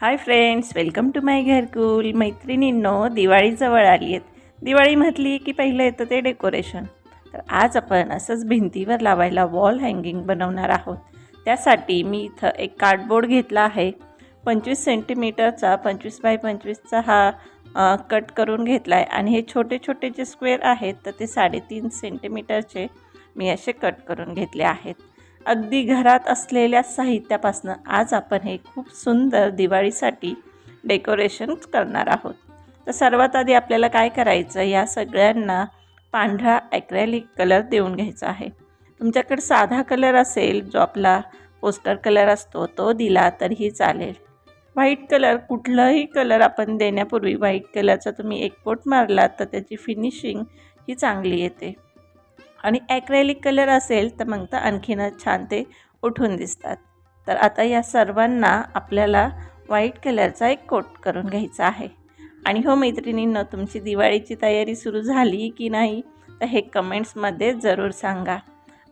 Hi friends welcome to my Gharkul. मैत्रिणींनो दिवाळी जवळ आली आहेत. दिवाळी म्हटली की पहिलं येतं ते डेकोरेशन. तर आज आपण असंच भिंतीवर लावायला वॉल हँगिंग बनवणार आहोत. त्यासाठी मी इथं एक कार्डबोर्ड घेतला आहे. पंचवीस सेंटीमीटरचा पंचवीस बाय पंचवीसचा हा कट करून घेतला आहे आणि हे छोटे छोटे जे स्क्वेअर आहेत तर ते साडेतीन सेंटीमीटरचे मी असे कट करून घेतले आहेत. अगदी घरात असलेल्या साहित्यापासनं आज आपण हे खूप सुंदर दिवाळीसाठी डेकोरेशन करणार आहोत. तर सर्वात आधी आपल्याला काय करायचं या सगळ्यांना पांढरा ॲक्रेलिक कलर देऊन घ्यायचा आहे. तुमच्याकडे साधा कलर असेल जो आपला पोस्टर कलर असतो तो दिला तरीही चालेल. व्हाईट कलर कुठलाही कलर आपण देण्यापूर्वी व्हाईट कलरचा तुम्ही एक कोट मारलात तर त्याची फिनिशिंग ही चांगली येते. आणि ॲक्रेलिक कलर असेल तर मग तर आणखीनच छान ते उठून दिसतात. तर आता या सर्वांना आपल्याला व्हाईट कलरचा एक कोट करून घ्यायचा आहे. आणि हो मैत्रिणींनो तुमची दिवाळीची तयारी सुरू झाली की नाही तर हे कमेंट्समध्ये जरूर सांगा.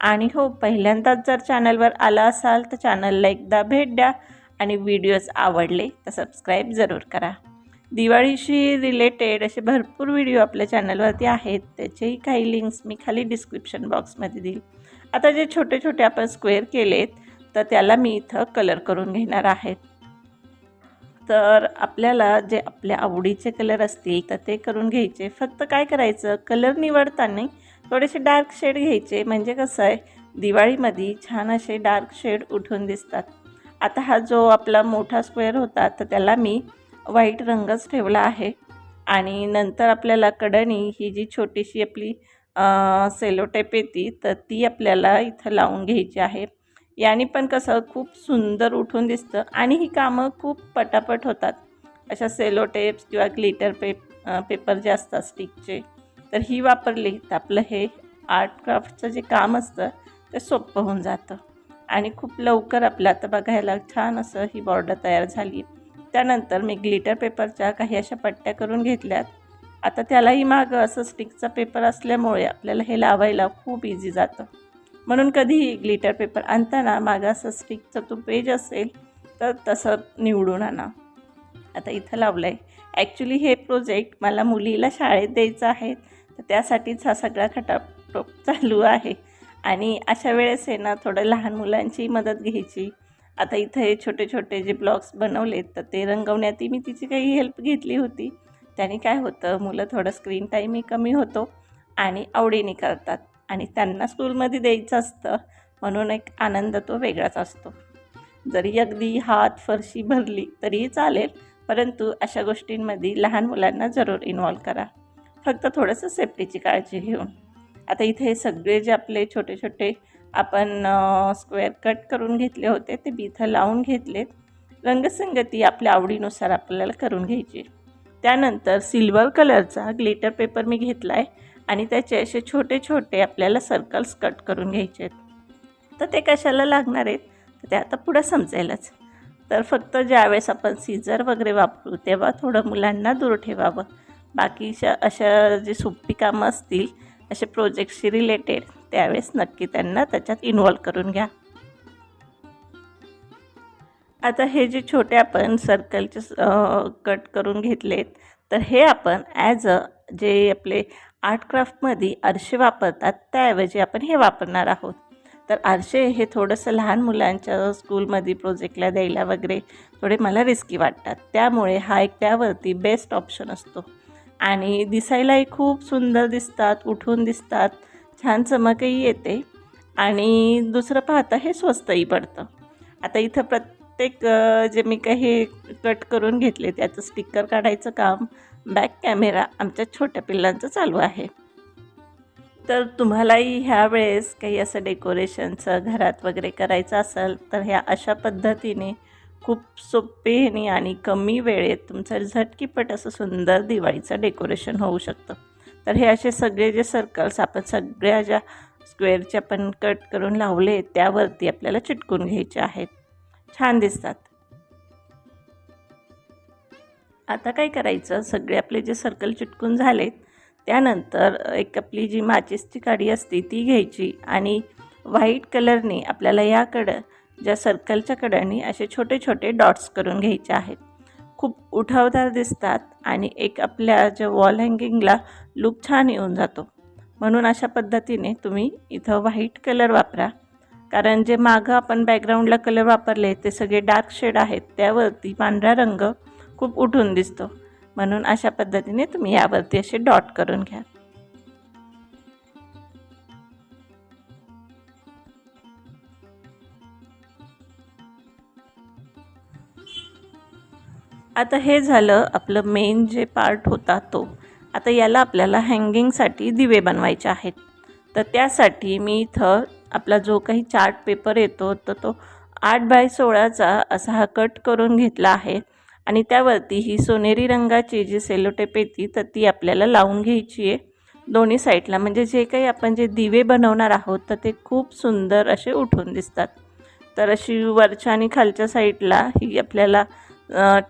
आणि हो पहिल्यांदाच जर चॅनलवर आला असाल तर चॅनलला एकदा भेट द्या आणि व्हिडिओज आवडले तर सबस्क्राईब जरूर करा. दिवाळीशी रिलेटेड असे भरपूर व्हिडिओ आपल्या चॅनलवरती आहेत. त्याचेही काही लिंक्स मी खाली डिस्क्रिप्शन बॉक्समध्ये देईल. आता जे छोटे छोटे आपण स्क्वेअर केलेत तर त्याला मी इथं कलर करून घेणार आहेत तर आपल्याला जे आपल्या आवडीचे कलर असतील तर ते करून घ्यायचे. फक्त काय करायचं? कलर निवडताना थोडेसे डार्क शेड घ्यायचे. म्हणजे कसं आहे दिवाळीमध्ये छान असे डार्क शेड उठून दिसतात. आता हा जो आपला मोठा स्क्वेअर होता तर त्याला मी व्हाईट रंगच ठेवला आहे. आणि नंतर आपल्याला कडणी ही जी छोटीशी आपली सेलोटेप येते तर ती आपल्याला इथं लावून घ्यायची आहे. याने पण कसं खूप सुंदर उठून दिसतं आणि ही कामं खूप पटापट होतात. अशा सेलोटेप्स किंवा ग्लिटर पेप पेपर जे असतात स्टिकचे तर ही वापरली तर आपलं हे आर्ट क्राफ्टचं जे काम असतं ते सोपं होऊन जातं. आणि खूप लवकर आपलं आता बघायला छान असं ही बॉर्डर तयार झाली. त्यानंतर मी ग्लिटर पेपरच्या काही अशा पट्ट्या करून घेतल्यात. आता त्यालाही मागं असं स्टिकचा पेपर असल्यामुळे आपल्याला हे लावायला खूप इझी जातं. म्हणून कधीही ग्लिटर पेपर आणताना मागं असं स्टिकचं तो पेज असेल तर तसं निवडून आणा. आता इथं लावलं आहे ॲक्च्युली हे प्रोजेक्ट मला मुलीला शाळेत द्यायचं आहे तर त्यासाठीच हा सगळा खटाटोप चालू आहे. आणि अशा वेळेस आहे ना थोडं लहान मुलांची मदत घ्यायची आता इथं हे छोटे छोटे जे ब्लॉग्स बनवलेत तर ते रंगवण्यातही मी तिची काही हेल्प घेतली होती. त्याने काय होतं मुलं थोडं स्क्रीन टाईमही कमी होतो आणि आवडीने करतात आणि त्यांना स्कूलमध्ये द्यायचं असतं म्हणून एक आनंद तो वेगळाच असतो. जरी अगदी हात फरशी भरली तरीही चालेल परंतु अशा गोष्टींमध्ये लहान मुलांना जरूर इन्वॉल्व करा. फक्त थोडंसं सेफ्टीची काळजी घेऊन. आता इथे सगळे जे आपले छोटे छोटे आपण स्क्वेअर कट करून घेतले होते ते मी इथं लावून घेतलेत. रंगसंगती आपल्या आवडीनुसार आपल्याला करून घ्यायची. त्यानंतर सिल्वर कलरचा ग्लिटर पेपर मी घेतला आहे आणि त्याचे असे छोटे छोटे आपल्याला सर्कल्स कट करून घ्यायचे आहेत. तर ते कशाला लागणार आहेत? तर ते आता पुढं समजेलच तर फक्त ज्यावेळेस आपण सीझर वगैरे वापरू तेव्हा थोडं मुलांना दूर ठेवावं. बाकीच्या अशा जी सोपी कामं असतील असे प्रोजेक्टशी रिलेटेड त्यावेळेस नक्की त्यांना त्याच्यात इन्वॉल्व करून घ्या. आता हे जे छोटे आपण सर्कलचे कट करून घेतलेत तर हे आपण ॲज अ जे आपले आर्ट क्राफ्टमध्ये आरसे वापरतात त्याऐवजी आपण हे वापरणार आहोत. तर आरसे हे थोडंसं लहान मुलांच्या स्कूलमध्ये प्रोजेक्टला द्यायला वगैरे थोडे मला रिस्की वाटतात. त्यामुळे हा एक त्यावरती बेस्ट ऑप्शन असतो. आणि दिसायलाही खूप सुंदर दिसतात उठून दिसतात. छान चमकही येते आणि दुसरं पाहता हे स्वस्तही पडतं. आता इथं प्रत्येक जे मी काही कट करून घेतले त्याचं स्टिकर काढायचं काम बॅक कॅमेरा आमच्या छोट्या पिल्लांचं चालू आहे. तर तुम्हालाही ह्या वेळेस काही असं डेकोरेशनचं घरात वगैरे करायचं असेल तर ह्या अशा पद्धतीने खूप सोपेने आणि कमी वेळेत तुमचं झटकीपट असं सुंदर दिवाळीचं डेकोरेशन होऊ शकतं. तर हे असे सगळे जे सर्कल्स आपण सगळ्या ज्या स्क्वेअरचे आपण कट करून लावले त्यावरती आपल्याला चिटकून घ्यायचे आहेत. छान दिसतात. आता काय करायचं? सगळे आपले जे सर्कल चिटकून झालेत त्यानंतर एक आपली जी माचीसची काडी असते ती घ्यायची आणि व्हाईट कलरने आपल्याला याकडं ज्या सर्कलच्या कडाने असे छोटे छोटे डॉट्स करून घ्यायचे आहेत. खूप उठावदार दिसतात आणि एक आपल्या ज्या वॉल हँगिंगला लुक छान येऊन जातो. म्हणून अशा पद्धतीने तुम्ही इथं व्हाईट कलर वापरा. कारण जे मागं आपण बॅकग्राऊंडला कलर वापरले ते सगळे डार्क शेड आहेत त्यावरती पांढरा रंग खूप उठून दिसतो. म्हणून अशा पद्धतीने तुम्ही यावरती असे डॉट करून घ्या. आता हे झालं आपलं मेन जे पार्ट होता तो. आता याला आपल्याला हँगिंगसाठी दिवे बनवायचे आहेत. तर त्यासाठी मी इथं आपला जो काही चार्ट पेपर येतो तर तो आठ बाय सोळाचा असा हा कट करून घेतला आहे. आणि त्यावरती ही सोनेरी रंगाची जी सेलोटेप येते तर ती आपल्याला लावून घ्यायची आहे. दोन्ही साईडला म्हणजे जे काही आपण जे दिवे बनवणार आहोत तर ते खूप सुंदर असे उठून दिसतात. तर अशी वरच्या आणि खालच्या साईडला ही आपल्याला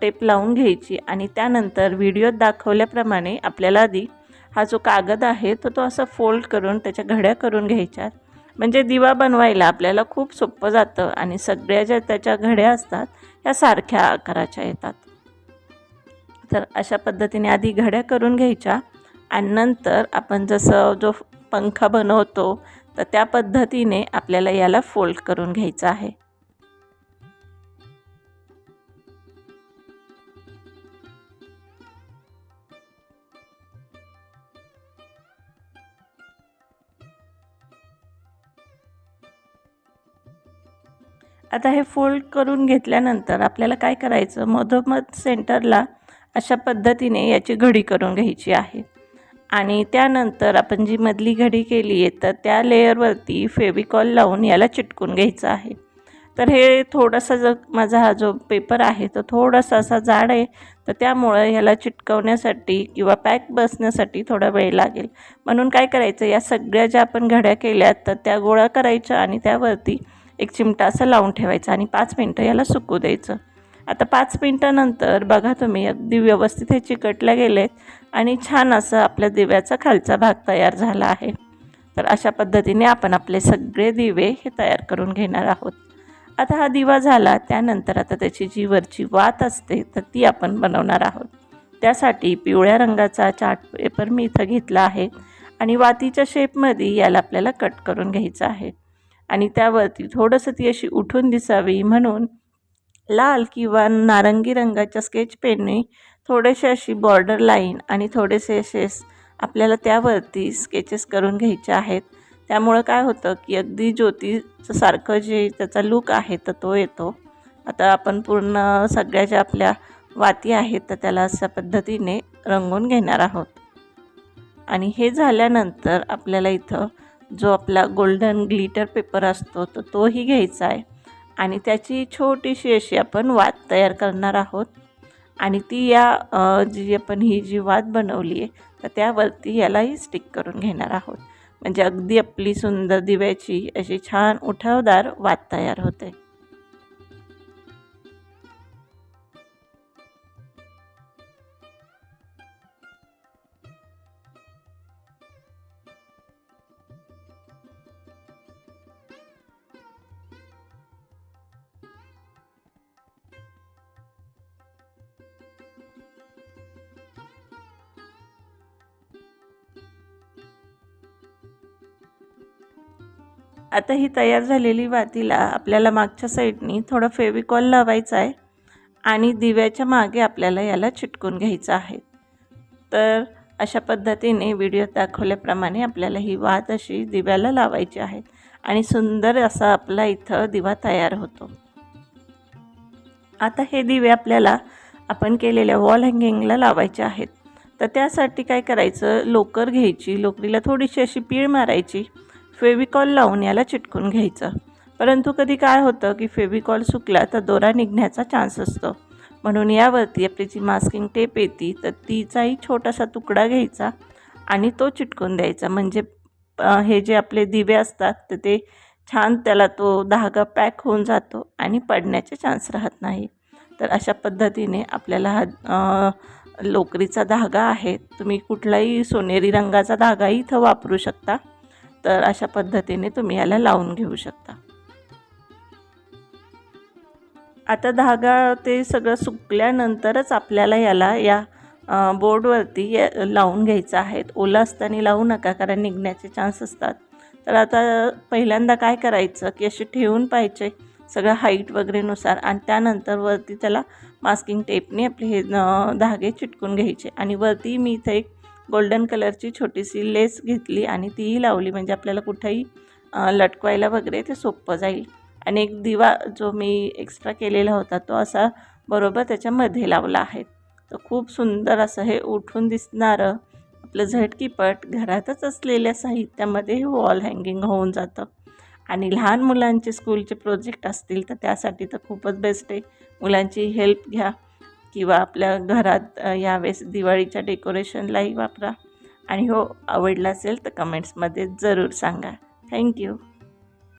टेप लावून घ्यायची आणि त्यानंतर व्हिडिओत दाखवल्याप्रमाणे आपल्याला आधी हा जो कागद आहे तो तो असा फोल्ड करून त्याच्या घड्या करून घ्यायच्या. म्हणजे दिवा बनवायला आपल्याला खूप सोपं जातं आणि सगळ्या ज्या त्याच्या घड्या असतात ह्या सारख्या आकाराच्या येतात. तर अशा पद्धतीने आधी घड्या करून घ्यायच्या आणि नंतर आपण जसं जो पंखा बनवतो तर त्या पद्धतीने आपल्याला याला फोल्ड करून घ्यायचं आहे. आता हे फोल्ड करून घेतल्यानंतर आपल्याला काय करायचं? मधोमध सेंटरला अशा पद्धतीने याची घडी करून घ्यायची आहे. आणि त्यानंतर आपण जी मधली घडी केली आहे तर त्या लेअरवरती फेविकॉल लावून याला चिटकून घ्यायचं आहे. तर हे थोडासा जो माझा हा जो पेपर आहे तो थोडासा असा जाड आहे तर त्यामुळं ह्याला चिटकवण्यासाठी किंवा पॅक बसण्यासाठी थोडा वेळ लागेल. म्हणून काय करायचं? या सगळ्या ज्या आपण घड्या केल्यात तर त्या गोळा करायच्या आणि त्यावरती एक चिमटा असं लावून ठेवायचा आणि पाच मिनटं याला सुकू द्यायचं. आता पाच मिनटानंतर बघा तुम्ही अगदी व्यवस्थित हे चिकटल्या गेलेत आणि छान असं आपल्या दिव्याचा खालचा भाग तयार झाला आहे. तर अशा पद्धतीने आपण आपले सगळे दिवे हे तयार करून घेणार आहोत. आता हा दिवा झाला त्यानंतर आता त्याची जी वरची वात असते तर ती आपण बनवणार आहोत. त्यासाठी पिवळ्या रंगाचा चार्ट पेपर मी इथं घेतला आहे आणि वातीच्या शेपमध्ये याला आपल्याला कट करून घ्यायचं आहे. आणि त्यावरती थोडंसं ती अशी उठून दिसावी म्हणून लाल किंवा नारंगी रंगाच्या स्केच पेनने थोडेसे अशी बॉर्डर लाईन आणि थोडेसे असे आपल्याला त्यावरती स्केचेस करून घ्यायचे आहेत. त्यामुळं काय होतं की अगदी ज्योतीचं सारखं जे त्याचा लूक आहे तर तो येतो. आता आपण पूर्ण सगळ्या ज्या आपल्या वाती आहेत तर त्याला अशा पद्धतीने रंगून घेणार आहोत. आणि हे झाल्यानंतर आपल्याला इथं जो आपला गोल्डन ग्लिटर पेपर असतो तर तोही घ्यायचा आहे. आणि त्याची छोटीशी अशी आपण वात तयार करणार आहोत. आणि ती या जी आपण ही जी वात बनवली आहे तर त्यावरती यालाही स्टिक करून घेणार आहोत. म्हणजे अगदी आपली सुंदर दिव्याची अशी छान उठावदार वात तयार होते. आता ही तयार झालेली वातीला आपल्याला मागच्या साईडनी थोडं फेविकॉल लावायचं आहे आणि दिव्याच्या मागे आपल्याला याला चिटकून घ्यायचं आहे. तर अशा पद्धतीने व्हिडिओत दाखवल्याप्रमाणे आपल्याला ही वात अशी दिव्याला लावायची आहे आणि सुंदर असा आपला इथं दिवा तयार होतो. आता हे दिवे आपल्याला आपण केलेल्या वॉल हँगिंगला लावायचे आहेत. तर त्यासाठी काय करायचं? लोकर घ्यायची. लोकरीला थोडीशी अशी पीळ मारायची. फेविकॉल लावून याला चिटकून घ्यायचं. परंतु कधी काय होतं की फेविकॉल सुकला तर दोरा निघण्याचा चान्स असतो. म्हणून यावरती आपली जी मास्किंग टेप येते तर तिचाही छोटासा तुकडा घ्यायचा आणि तो चिटकून द्यायचा. म्हणजे हे जे आपले दिवे असतात तर ते छान त्याला तो धागा पॅक होऊन जातो आणि पडण्याचे चान्स राहत नाही. तर अशा पद्धतीने आपल्याला हा लोकरीचा धागा आहे. तुम्ही कुठलाही सोनेरी रंगाचा धागाही इथं वापरू शकता. तर अशा पद्धतीने तुम्ही याला लावून घेऊ शकता. आता धागा ते सगळं सुकल्यानंतरच आपल्याला याला या बोर्डवरती या- लावून घ्यायचं आहे. ओला असताना लावू नका कारण निघण्याचे चान्स असतात. तर आता पहिल्यांदा काय करायचं? की असे ठेवून पाहिजे सगळं हाईट वगैरेनुसार आणि त्यानंतर वरती त्याला मास्किंग टेपने आपले हे धागे चिटकून घ्यायचे. आणि वरती मी इथे एक गोल्डन कलरची छोटीशी लेस घेतली आणि तीही लावली. म्हणजे आपल्याला कुठंही लटकवायला वगैरे ते सोपं जाईल. आणि एक दिवा जो मी एक्स्ट्रा केलेला होता तो असा बरोबर त्याच्यामध्ये लावला आहे. तर खूप सुंदर असं हे उठून दिसणारं आपलं झटकीपट घरातच असलेल्या साहित्यामध्ये हे वॉल हँगिंग होऊन जातं. आणि लहान मुलांचे स्कूलचे प्रोजेक्ट असतील तर त्यासाठी तर खूपच बेस्ट आहे. मुलांची हेल्प घ्या. किंवा आपल्या घरात यावेळेस दिवाळीच्या डेकोरेशनलाही वापरा. आणि हो आवडला असेल तर कमेंट्समध्ये जरूर सांगा. थँक्यू